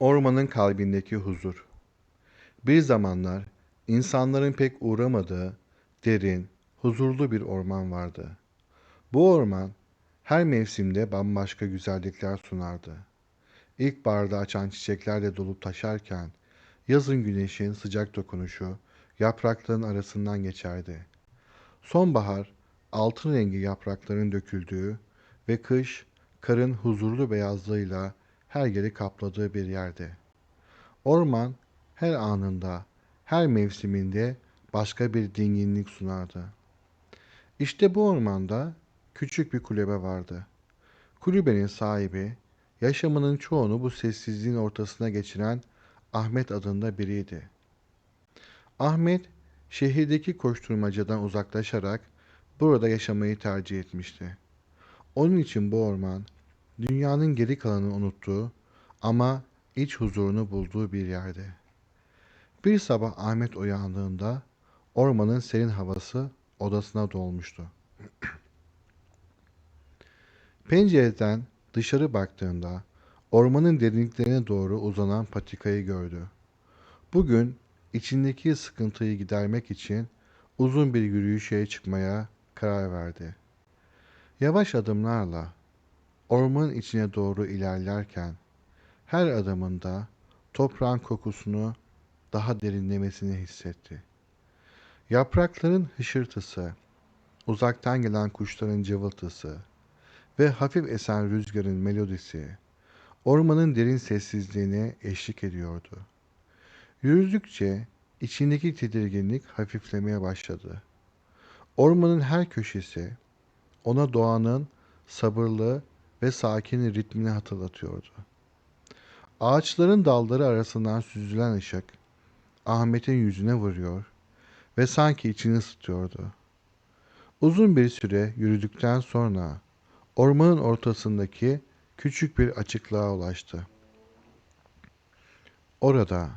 Ormanın kalbindeki huzur. Bir zamanlar insanların pek uğramadığı derin, huzurlu bir orman vardı. Bu orman her mevsimde bambaşka güzellikler sunardı. İlkbaharda açan çiçeklerle dolup taşarken yazın güneşin sıcak dokunuşu yaprakların arasından geçerdi. Sonbahar altın rengi yaprakların döküldüğü ve kış karın huzurlu beyazlığıyla her yeri kapladığı bir yerdi. Orman her anında, her mevsiminde başka bir dinginlik sunardı. İşte bu ormanda küçük bir kulübe vardı. Kulübenin sahibi, yaşamının çoğunu bu sessizliğin ortasına geçiren Ahmet adında biriydi. Ahmet, şehirdeki koşturmacadan uzaklaşarak burada yaşamayı tercih etmişti. Onun için bu orman, dünyanın geri kalanını unuttuğu ama iç huzurunu bulduğu bir yerdi. Bir sabah Ahmet uyandığında ormanın serin havası odasına dolmuştu. Pencereden dışarı baktığında ormanın derinliklerine doğru uzanan patikayı gördü. Bugün içindeki sıkıntıyı gidermek için uzun bir yürüyüşe çıkmaya karar verdi. Yavaş adımlarla ormanın içine doğru ilerlerken her adımında toprağın kokusunu daha derinlemesine hissetti. Yaprakların hışırtısı, uzaktan gelen kuşların cıvıltısı ve hafif esen rüzgarın melodisi ormanın derin sessizliğine eşlik ediyordu. Yürüdükçe içindeki tedirginlik hafiflemeye başladı. Ormanın her köşesi ona doğanın sabırlı ve sakin ritmini hatırlatıyordu. Ağaçların dalları arasından süzülen ışık Ahmet'in yüzüne vuruyor ve sanki içini ısıtıyordu. Uzun bir süre yürüdükten sonra ormanın ortasındaki küçük bir açıklığa ulaştı. Orada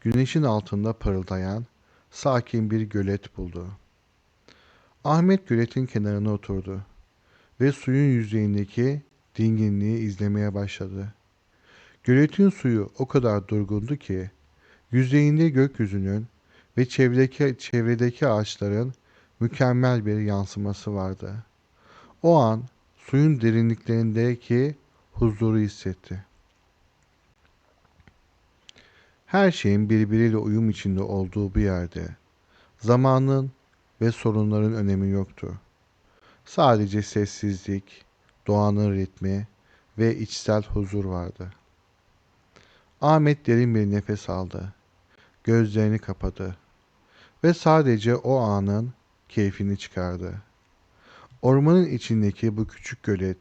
güneşin altında parıldayan sakin bir gölet buldu. Ahmet göletin kenarına oturdu ve suyun yüzeyindeki dinginliği izlemeye başladı. Göletin suyu o kadar durgundu ki yüzeyinde gökyüzünün ve çevredeki, çevredeki ağaçların mükemmel bir yansıması vardı. O an suyun derinliklerindeki huzuru hissetti. Her şeyin birbiriyle uyum içinde olduğu bir yerde zamanın ve sorunların önemi yoktu. Sadece sessizlik, doğanın ritmi ve içsel huzur vardı. Ahmet derin bir nefes aldı. Gözlerini kapadı ve sadece o anın keyfini çıkardı. Ormanın içindeki bu küçük gölet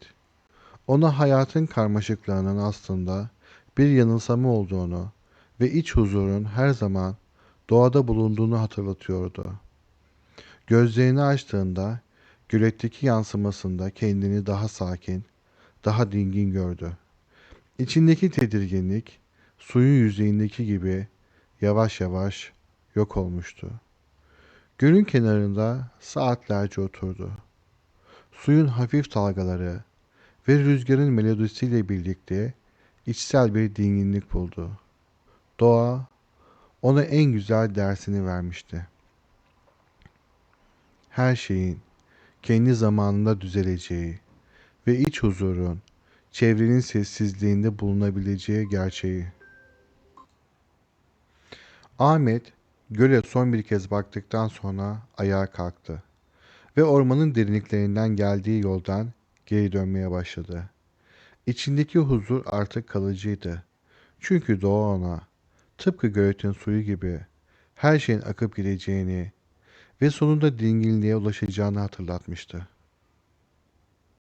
ona hayatın karmaşıklığının aslında bir yanılsama olduğunu ve iç huzurun her zaman doğada bulunduğunu hatırlatıyordu. Gözlerini açtığında göletteki yansımasında kendini daha sakin, daha dingin gördü. İçindeki tedirginlik suyun yüzeyindeki gibi yavaş yavaş yok olmuştu. Gölün kenarında saatlerce oturdu. Suyun hafif dalgaları ve rüzgarın melodisiyle birlikte içsel bir dinginlik buldu. Doğa ona en güzel dersini vermişti. Her şeyin kendi zamanında düzeleceği ve iç huzurun çevrenin sessizliğinde bulunabileceği gerçeği. Ahmet göle son bir kez baktıktan sonra ayağa kalktı ve ormanın derinliklerinden geldiği yoldan geri dönmeye başladı. İçindeki huzur artık kalıcıydı. Çünkü doğa ona tıpkı göletin suyu gibi her şeyin akıp gideceğini ve sonunda dinginliğe ulaşacağını hatırlatmıştı.